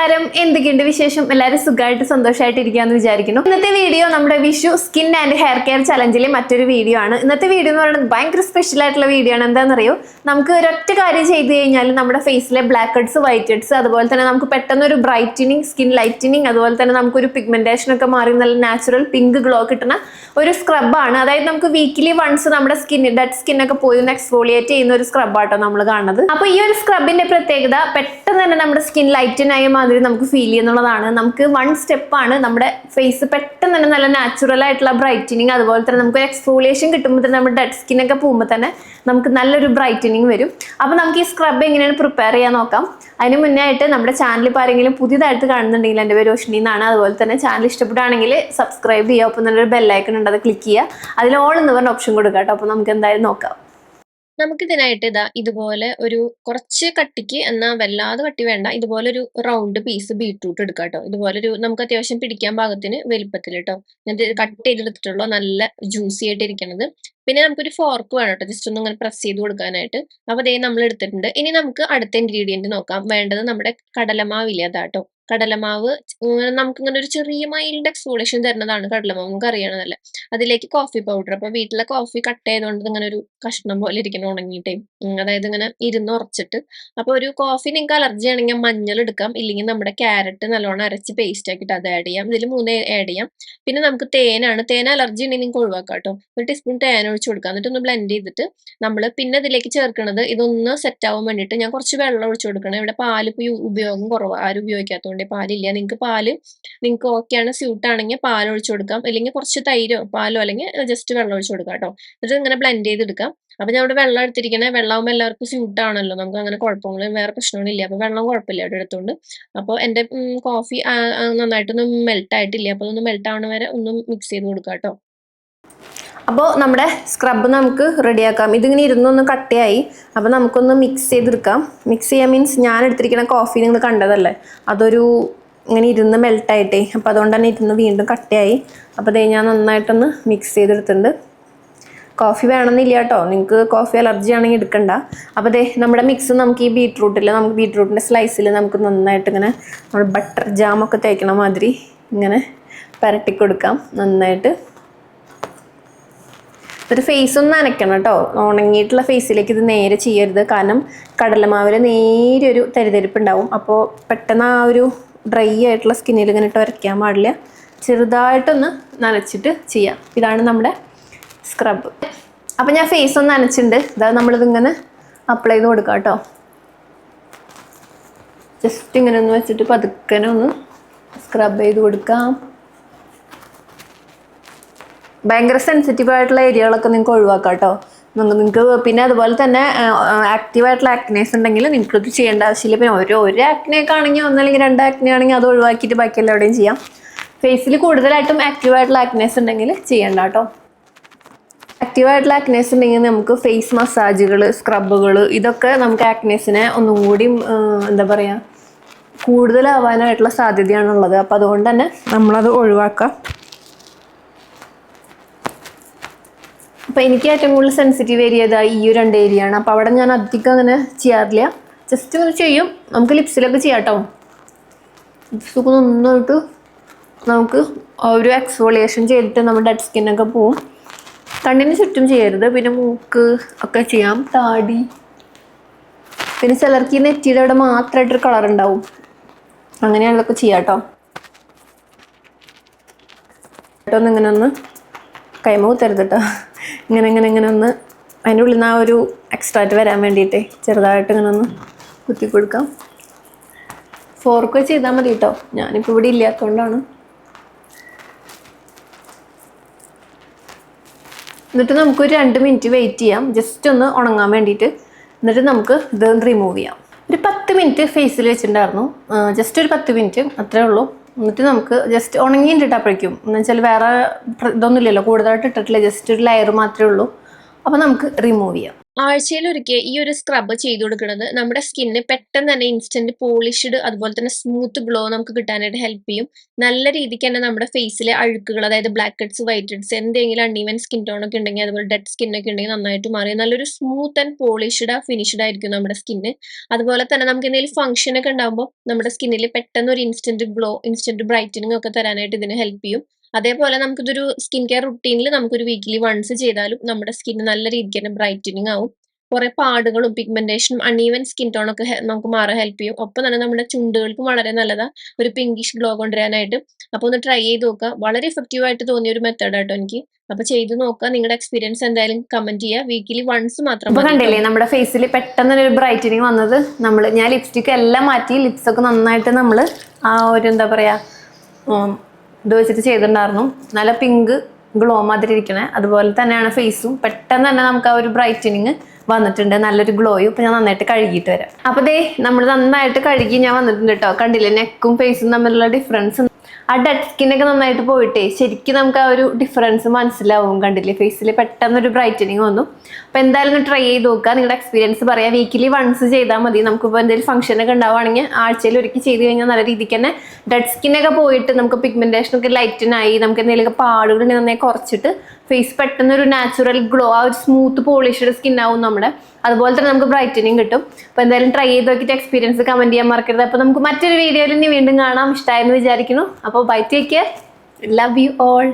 നമസ്കാരം. എന്തൊക്കെയുണ്ട് വിശേഷം? എല്ലാവരും സുഖമായിട്ട് സന്തോഷമായിട്ട് ഇരിക്കാന്ന് വിചാരിക്കുന്നു. ഇന്നത്തെ വീഡിയോ നമ്മുടെ Vishu skin and hair care ചലഞ്ചിലെ മറ്റൊരു വീഡിയോ ആണ്. ഇന്നത്തെ വീഡിയോ എന്ന് പറയുന്നത് ഭയങ്കര സ്പെഷ്യൽ ആയിട്ടുള്ള വീഡിയോ ആണ്. എന്താണെന്നറിയോ? നമുക്ക് ഒരൊറ്റ കാര്യം ചെയ്ത് കഴിഞ്ഞാൽ നമ്മുടെ ഫേസിലെ ബ്ലാക്ക് ഹെഡ്സ് വൈറ്റ് ഹെഡ്സ് അതുപോലെ തന്നെ നമുക്ക് പെട്ടെന്ന് ഒരു ബ്രൈറ്റനിങ് സ്കിൻ ലൈറ്റനിങ് അതുപോലെ തന്നെ നമുക്കൊരു പിഗ്മെന്റേഷൻ ഒക്കെ മാറി നല്ല നാച്ചുറൽ പിങ്ക് ഗ്ലോ കിട്ടുന്ന ഒരു സ്ക്രബാണ് അതായത് നമുക്ക് വീക്കിലി വൺസ് നമ്മുടെ സ്കിൻ ഡെഡ് സ്കിൻ ഒക്കെ പോയി ഒന്ന് എക്സ്ഫോളിയേറ്റ് ചെയ്യുന്ന ഒരു സ്ക്രബ് ആട്ടോ നമ്മൾ കാണുന്നത്. അപ്പോൾ ഈ ഒരു സ്ക്രബിന്റെ പ്രത്യേകത പെട്ടെന്ന് തന്നെ നമ്മുടെ സ്കിൻ ലൈറ്റൻ ആയ മാതിരി നമുക്ക് ഫീൽ ചെയ്യുന്നുള്ളതാണ്. നമുക്ക് വൺ സ്റ്റെപ്പാണ് നമ്മുടെ ഫേസ് പെട്ടെന്ന് തന്നെ നല്ല നാച്ചുറൽ ആയിട്ടുള്ള ബ്രൈറ്റനിങ് അതുപോലെ തന്നെ നമുക്ക് എക്സ്ഫോളിയേഷൻ കിട്ടുമ്പോൾ തന്നെ നമ്മുടെ ഡെഡ് സ്കിൻ ഒക്കെ പോകുമ്പോൾ തന്നെ നമുക്ക് നല്ലൊരു ബ്രൈറ്റനിങ് വരും. അപ്പോൾ നമുക്ക് ഈ സ്ക്രബ് എങ്ങനെയാണ് പ്രിപ്പയർ ചെയ്യാൻ നോക്കാം. അതിന് മുന്നേ ആയിട്ട് നമ്മുടെ ചാനൽ ഇപ്പോൾ ആരെങ്കിലും പുതിയതായിട്ട് കാണുന്നുണ്ടെങ്കിൽ എന്റെ പേര് റോഷിനി എന്നാണ്. അതുപോലെ തന്നെ ചാനൽ ഇഷ്ടപ്പെടുകയാണെങ്കിൽ സബ്സ്ക്രൈബ് ചെയ്യുക ഒപ്പം തന്നെ ഒരു ബെല്ലൈക്കൺ ഉണ്ട് അത് ക്ലിക്ക് ചെയ്യുക. അതിൽ ഓൾ എന്ന് പറഞ്ഞ ഓപ്ഷൻ കൊടുക്കാം കേട്ടോ. അപ്പോൾ നമുക്ക് എന്തായാലും നോക്കാം. നമുക്ക് ഇതിനായിട്ട് ഇതാ ഇതുപോലെ ഒരു കുറച്ച് കട്ടിക്ക് എന്നാൽ വല്ലാതെ കട്ടി വേണ്ട. ഇതുപോലെ ഒരു റൗണ്ട് പീസ് ബീട്രൂട്ട് എടുക്കാം കേട്ടോ ഇതുപോലെ ഒരു നമുക്ക് അത്യാവശ്യം പിടിക്കാൻ പാകത്തിന് വലിപ്പത്തിൽ കേട്ടോ ഇത് കട്ട് ചെയ്തെടുത്തിട്ടുള്ള. നല്ല ജ്യൂസി ആയിട്ട് ഇരിക്കണത് പിന്നെ നമുക്കൊരു ഫോർക്ക് വേണം കേട്ടോ ജസ്റ്റ് ഒന്ന് ഇങ്ങനെ പ്രസ് ചെയ്ത് കൊടുക്കാനായിട്ട്. അപ്പോൾ അതേ നമ്മൾ എടുത്തിട്ടുണ്ട് ഇനി നമുക്ക് അടുത്ത ഇൻഗ്രീഡിയന്റ് നോക്കാം. വേണ്ടത് നമ്മുടെ കടലമാവില്ല? അതാട്ടോ കടലമാവ് നമുക്കിങ്ങനെ ഒരു ചെറിയ മൈൽഡ് എക്സ്പോളേഷൻ തരുന്നതാണ് കടലമാവ് നമുക്ക് അറിയണതല്ലേ. അതിലേക്ക് കോഫി പൗഡർ അപ്പൊ വീട്ടിലെ കോഫി കട്ട് ചെയ്തുകൊണ്ട് ഇങ്ങനെ ഒരു കഷ്ണം പോലെ ഇരിക്കണം ഉണങ്ങിയിട്ടേ. അതായത് ഇങ്ങനെ ഇരുന്ന് ഉറച്ചിട്ട്. അപ്പൊ ഒരു കോഫി നിങ്ങൾക്ക് അലർജി ആണെങ്കിൽ മഞ്ഞൾ എടുക്കാം. ഇല്ലെങ്കിൽ നമ്മുടെ ക്യാരറ്റ് നല്ലോണം അരച്ച് പേസ്റ്റ് ആക്കിയിട്ട് അത് ആഡ് ചെയ്യാം. ഇതിൽ മൂന്ന് ആഡ് ചെയ്യാം. പിന്നെ നമുക്ക് തേനാണ്. തേൻ അലർജി ഉണ്ടെങ്കിൽ നിങ്ങൾക്ക് ഒഴിവാക്കാം കേട്ടോ. ഒരു ടീസ്പൂൺ തേൻ ഒഴിച്ച് കൊടുക്കാം. എന്നിട്ട് ഒന്ന് ബ്ലെൻഡ് ചെയ്തിട്ട് നമ്മൾ പിന്നെ ഇതിലേക്ക് ചേർക്കുന്നത് ഇതൊന്ന് സെറ്റ് ആവാൻ വേണ്ടിയിട്ട് ഞാൻ കുറച്ച് വെള്ളം ഒഴിച്ചു കൊടുക്കണം. ഇവിടെ പാൽ ഉപയോഗം കുറവാണ് ആരും ഉപയോഗിക്കാത്തതുകൊണ്ട് പാലില്ല. നിങ്ങൾക്ക് പാൽ നിങ്ങൾക്ക് ഓക്കെയാണ് സ്യൂട്ട് ആണെങ്കിൽ പാൽ ഒഴിച്ചു കൊടുക്കാം. അല്ലെങ്കിൽ കുറച്ച് തൈരോ പാലോ അല്ലെങ്കിൽ ജസ്റ്റ് വെള്ളം ഒഴിച്ചു കൊടുക്കാം കേട്ടോ. ഇത് ഇങ്ങനെ ബ്ലെൻഡ് ചെയ്തെടുക്കാം അപ്പൊ ഞാൻ ഇവിടെ വെള്ളം എടുത്തിരിക്കണേ. വെള്ളമാകുമ്പോൾ എല്ലാവർക്കും സ്യൂട്ട് ആണല്ലോ. നമുക്ക് അങ്ങനെ കുഴപ്പങ്ങളും വേറെ പ്രശ്നങ്ങളില്ല അപ്പൊ വെള്ളം കുഴപ്പമില്ല ഇവിടെ എടുത്തോണ്ട്. അപ്പോൾ എന്റെ കോഫി നന്നായിട്ടൊന്നും മെൽറ്റ് ആയിട്ടില്ല. അപ്പോൾ അതൊന്ന് മെൽറ്റ് ആവണ വരെ ഒന്ന് മിക്സ് ചെയ്ത് കൊടുക്കാം കേട്ടോ. അപ്പോൾ നമ്മുടെ സ്ക്രബ് നമുക്ക് റെഡിയാക്കാം ഇതിങ്ങനെ ഇരുന്നൊന്ന് കട്ടിയായി. അപ്പോൾ നമുക്കൊന്ന് മിക്സ് ചെയ്തെടുക്കാം. മിക്സ് ചെയ്യാൻ മീൻസ് ഞാൻ എടുത്തിരിക്കുന്ന കോഫി നിങ്ങൾ കണ്ടതല്ലേ? അതൊരു ഇങ്ങനെ ഇരുന്ന് മെൽട്ടായിട്ടേ അപ്പോൾ അതുകൊണ്ട് തന്നെ ഇരുന്ന് വീണ്ടും കട്ടിയായി. അപ്പോൾ ദേ ഞാൻ നന്നായിട്ടൊന്ന് മിക്സ് ചെയ്തെടുത്തിട്ടുണ്ട്. കോഫി വേണമെന്നില്ല കേട്ടോ. നിങ്ങൾക്ക് കോഫി അലർജി ആണെങ്കിൽ എടുക്കണ്ട. അപ്പോൾ ദേ നമ്മുടെ മിക്സ് നമുക്ക് ഈ ബീട്രൂട്ടിൽ നമുക്ക് ബീട്രൂട്ടിന്റെ സ്ലൈസിൽ നമുക്ക് നന്നായിട്ട് ഇങ്ങനെ നമ്മൾ ബട്ടർ ജാമൊക്കെ തേക്കണ മാതിരി ഇങ്ങനെ പരട്ടിക്കൊടുക്കാം. നന്നായിട്ട് ഒരു ഫേസ് ഒന്ന് നനയ്ക്കണം കേട്ടോ. ഉണങ്ങിയിട്ടുള്ള ഫേസിലേക്ക് ഇത് നേരെ ചെയ്യരുത്. കാരണം കടലമാവിൽ നേരെ ഒരു തരിതരിപ്പ് ഉണ്ടാവും അപ്പോൾ പെട്ടെന്ന് ആ ഒരു ഡ്രൈ ആയിട്ടുള്ള സ്കിന്നിൽ ഇങ്ങനെ ഇട്ട് വരയ്ക്കാൻ പാടില്ല. ചെറുതായിട്ടൊന്ന് നനച്ചിട്ട് ചെയ്യാം. ഇതാണ് നമ്മുടെ സ്ക്രബ് അപ്പം ഞാൻ ഫേസ് ഒന്ന് നനച്ചിട്ടുണ്ട്. ഇതാ നമ്മളിതിങ്ങനെ അപ്ലൈ ചെയ്ത് കൊടുക്കാം കേട്ടോ. ജസ്റ്റ് ഇങ്ങനെ ഒന്ന് വെച്ചിട്ട് പതുക്കനെ ഒന്ന് സ്ക്രബ് ചെയ്ത് കൊടുക്കാം. ഭയങ്കര സെൻസിറ്റീവ് ആയിട്ടുള്ള ഏരിയകളൊക്കെ നിങ്ങൾക്ക് ഒഴിവാക്കാം കേട്ടോ നിങ്ങൾക്ക് പിന്നെ അതുപോലെ തന്നെ ആക്റ്റീവ് ആയിട്ടുള്ള ആക്നേസ് ഉണ്ടെങ്കിൽ നിങ്ങൾക്കത് ചെയ്യേണ്ട ആവശ്യമില്ല. പിന്നെ ഒരു ഒരു ആക്നേക്ക് ആണെങ്കിൽ ഒന്നല്ലെങ്കിൽ രണ്ട് ആക്നെ ആണെങ്കിൽ അത് ഒഴിവാക്കിയിട്ട് ബാക്കി എല്ലാവിടെയും ചെയ്യാം. ഫേസിൽ കൂടുതലായിട്ടും ആക്റ്റീവ് ആയിട്ടുള്ള ആക്നേസ് ഉണ്ടെങ്കിൽ ചെയ്യേണ്ട കേട്ടോ ആക്റ്റീവ് ആയിട്ടുള്ള ആക്നേസ് ഉണ്ടെങ്കിൽ നമുക്ക് ഫേസ് മസാജുകൾ സ്ക്രബുകൾ ഇതൊക്കെ നമുക്ക് ആക്നേസിനെ ഒന്നും കൂടി എന്താ പറയുക കൂടുതലാവാനായിട്ടുള്ള സാധ്യതയാണുള്ളത്. അപ്പോൾ അതുകൊണ്ട് തന്നെ നമ്മളത് ഒഴിവാക്കാം. അപ്പോൾ എനിക്ക് ഏറ്റവും കൂടുതൽ സെൻസിറ്റീവ് ഏരിയ ഇതാ ഈ ഒരു രണ്ട് ഏരിയ ആണ്. അപ്പോൾ അവിടെ ഞാൻ അധികം അങ്ങനെ ചെയ്യാറില്ല. ജസ്റ്റ് ഒന്ന് ചെയ്യും. നമുക്ക് ലിപ്സിലൊക്കെ ചെയ്യാം കേട്ടോ ലിപ്സൊക്കെ നന്നായിട്ട് നമുക്ക് ഒരു എക്സ്ഫോളിയേഷൻ ചെയ്തിട്ട് നമ്മുടെ ഡെഡ് സ്കിന്നൊക്കെ പോവും. കണ്ണിന് ചുറ്റും ചെയ്യരുത്. പിന്നെ മൂക്ക് ഒക്കെ ചെയ്യാം. താടി. പിന്നെ ചിലർക്ക് ഈ നെറ്റിയുടെ അവിടെ മാത്രമായിട്ടൊരു കളർ ഉണ്ടാവും. അങ്ങനെയാണതൊക്കെ ചെയ്യാം കേട്ടോ കേട്ടോ ഒന്ന് കൈമ കുത്തരുത് കേട്ടോ. ഇങ്ങനെ ഇങ്ങനെ ഇങ്ങനെ ഒന്ന് അതിന്റെ ഉള്ളിൽ നിന്ന് ആ ഒരു എക്സ്ട്രാറ്റ് വരാൻ വേണ്ടിയിട്ടേ ചെറുതായിട്ട് ഇങ്ങനെ ഒന്ന് കുത്തി കൊടുക്കാം. ഫോർക്ക് വെച്ച് ചെയ്താൽ മതി കേട്ടോ. ഞാനിപ്പോൾ ഇവിടെ ഇല്ലാത്തതുകൊണ്ടാണ് എന്നിട്ട് നമുക്കൊരു രണ്ട് മിനിറ്റ് വെയിറ്റ് ചെയ്യാം. ജസ്റ്റ് ഒന്ന് ഉണങ്ങാൻ വേണ്ടിയിട്ട്. എന്നിട്ട് നമുക്ക് ഇത് റിമൂവ് ചെയ്യാം. ഒരു പത്ത് മിനിറ്റ് ഫേസിൽ വെച്ചിട്ടുണ്ടായിരുന്നു. ജസ്റ്റ് ഒരു പത്ത് മിനിറ്റ് അത്രേ ഉള്ളൂ. എന്നിട്ട് നമുക്ക് ജസ്റ്റ് ഉണങ്ങിയിട്ട് ഇട്ടപ്പോഴേക്കും എന്ന് വെച്ചാൽ വേറെ ഇതൊന്നുമില്ലല്ലോ കൂടുതലായിട്ട് ഇട്ടിട്ടില്ല ജസ്റ്റ് ഒരു ലെയർ മാത്രമേ ഉള്ളൂ. അപ്പോൾ നമുക്ക് റിമൂവ് ചെയ്യാം. ആഴ്ചയിൽ ഒരിക്കൽ ഈ ഒരു സ്ക്രബ് ചെയ്ത് കൊടുക്കുന്നത് നമ്മുടെ സ്കിന്നിന് പെട്ടെന്ന് തന്നെ ഇൻസ്റ്റന്റ് പോളിഷ്ഡ് അതുപോലെ തന്നെ സ്മൂത്ത് ഗ്ലോ നമുക്ക് കിട്ടാനായിട്ട് ഹെൽപ്പ് ചെയ്യും. നല്ല രീതിക്ക് തന്നെ നമ്മുടെ ഫേസിലെ അഴുക്കുകൾ അതായത് ബ്ലാക്ക് ഹെഡ്സ് വൈറ്റ് ഹെഡ്സ് എന്തെങ്കിലും അൺഈവൻ സ്കിൻ ടോൺ ഒക്കെ ഉണ്ടെങ്കിൽ അതുപോലെ ഡെഡ് സ്കിൻ ഒക്കെ ഉണ്ടെങ്കിൽ നന്നായിട്ട് മാറി. നല്ലൊരു സ്മൂത്ത് ആൻഡ് പോളിഷ്ഡ് ഫിനിഷ്ഡ് ആയിരിക്കും നമ്മുടെ സ്കിന്ന് അതുപോലെ തന്നെ നമുക്ക് എന്തെങ്കിലും ഫംഗ്ഷൻ ഒക്കെ ഉണ്ടാകുമ്പോൾ നമ്മുടെ സ്കിന്നിൽ പെട്ടെന്ന് ഒരു ഇൻസ്റ്റന്റ് ഗ്ലോ ഇൻസ്റ്റന്റ് ബ്രൈറ്റനിങ് ഒക്കെ തരാനായിട്ട് ഇതിന് ഹെൽപ്പ് ചെയ്യും. അതേപോലെ നമുക്കിതൊരു സ്കിൻ കെയർ റുട്ടീനിൽ നമുക്കൊരു വീക്കിലി വൺസ് ചെയ്താലും നമ്മുടെ സ്കിൻ നല്ല രീതിക്ക് തന്നെ ബ്രൈറ്റനിങ് ആവും. കുറെ പാടുകളും പിഗ്മെന്റേഷനും അൺഈവൻ സ്കിൻ ടോൺ ഒക്കെ നമുക്ക് മാറാൻ ഹെൽപ്പ് ചെയ്യും. ഒപ്പം തന്നെ നമ്മുടെ ചുണ്ടുകൾക്കും വളരെ നല്ലതാ ഒരു പിങ്കിഷ് ഗ്ലോ കൊണ്ടുവരാനായിട്ട്. അപ്പൊ ഒന്ന് ട്രൈ ചെയ്ത് നോക്കുക വളരെ എഫക്റ്റീവ് ആയിട്ട് തോന്നിയ ഒരു മെത്തേഡ് ആട്ടോ എനിക്ക്. അപ്പൊ ചെയ്ത് നോക്കുക നിങ്ങളുടെ എക്സ്പീരിയൻസ് എന്തായാലും കമന്റ് ചെയ്യുക വീക്കിലി വൺസ് മാത്രം മതി. കണ്ടില്ലേ നമ്മുടെ ഫേസിൽ പെട്ടെന്ന് ഒരു ബ്രൈറ്റനിങ് വന്നത്? നമ്മൾ ഞാൻ ലിപ്സ്റ്റിക് എല്ലാം മാറ്റി ലിപ്സ് ഒക്കെ നന്നായിട്ട് നമ്മൾ ആ ഒരു എന്താ പറയാ ഇത് വെച്ചിട്ട് ചെയ്തിട്ടുണ്ടായിരുന്നു. നല്ല പിങ്ക് ഗ്ലോ മാതിരി ഇരിക്കണേ. അതുപോലെ തന്നെയാണ് ഫേസും പെട്ടെന്ന് തന്നെ നമുക്ക് ആ ഒരു ബ്രൈറ്റനിങ് വന്നിട്ടുണ്ട്. നല്ലൊരു ഗ്ലോയും ഇപ്പൊ ഞാൻ നന്നായിട്ട് കഴുകിയിട്ട് വരാം. അപ്പൊ ദേ നമ്മൾ നന്നായിട്ട് കഴുകി ഞാൻ വന്നിട്ടുണ്ട് കേട്ടോ കണ്ടില്ലേ നെക്കും ഫേസും തമ്മിലുള്ള ഡിഫറൻസ് ആ ഡെഡ് സ്കിന്നൊക്കെ നന്നായിട്ട് പോയിട്ടേ ശരിക്കും നമുക്ക് ആ ഒരു ഡിഫറൻസ് മനസ്സിലാവും കണ്ടില്ലേ ഫേസിൽ പെട്ടെന്ന് ഒരു ബ്രൈറ്റനിങ് വന്നു. അപ്പൊ എന്തായാലും ഒന്ന് ട്രൈ ചെയ്ത് നോക്കുക. നിങ്ങളുടെ എക്സ്പീരിയൻസ് പറയാം. വീക്കിലി വൺസ് ചെയ്താൽ മതി. നമുക്കിപ്പോൾ എന്തെങ്കിലും ഫംഗ്ഷൻ ഒക്കെ ഉണ്ടാവുകയാണെങ്കിൽ ആഴ്ചയിൽ ഒരുക്കി ചെയ്ത് കഴിഞ്ഞാൽ നല്ല രീതിക്ക് തന്നെ ഡെഡ് സ്കിന്നൊക്കെ പോയിട്ട് നമുക്ക് പിഗ്മെന്റേഷൻ ഒക്കെ ലൈറ്റനായി നമുക്ക് എന്തെങ്കിലുമൊക്കെ പാടുകൾ ഉണ്ടെങ്കിൽ നന്നായി കുറച്ചിട്ട് ഫേസ് പെട്ടെന്ന് ഒരു നാച്ചുറൽ ഗ്ലോ ആ ഒരു സ്മൂത്ത് പോളിഷ്ഡ് സ്കിൻ ആവും നമ്മുടെ. അതുപോലെ തന്നെ നമുക്ക് ബ്രൈറ്റനിങ് കിട്ടും. അപ്പോൾ എന്തായാലും ട്രൈ ചെയ്ത് നോക്കിയിട്ട് എക്സ്പീരിയൻസ് കമന്റ് ചെയ്യാൻ മറക്കരുത്. അപ്പോൾ നമുക്ക് മറ്റൊരു വീഡിയോയിൽ ഇനി വീണ്ടും കാണാം. ഇഷ്ടമായെന്ന് വിചാരിക്കുന്നു. അപ്പോൾ bye take care love you all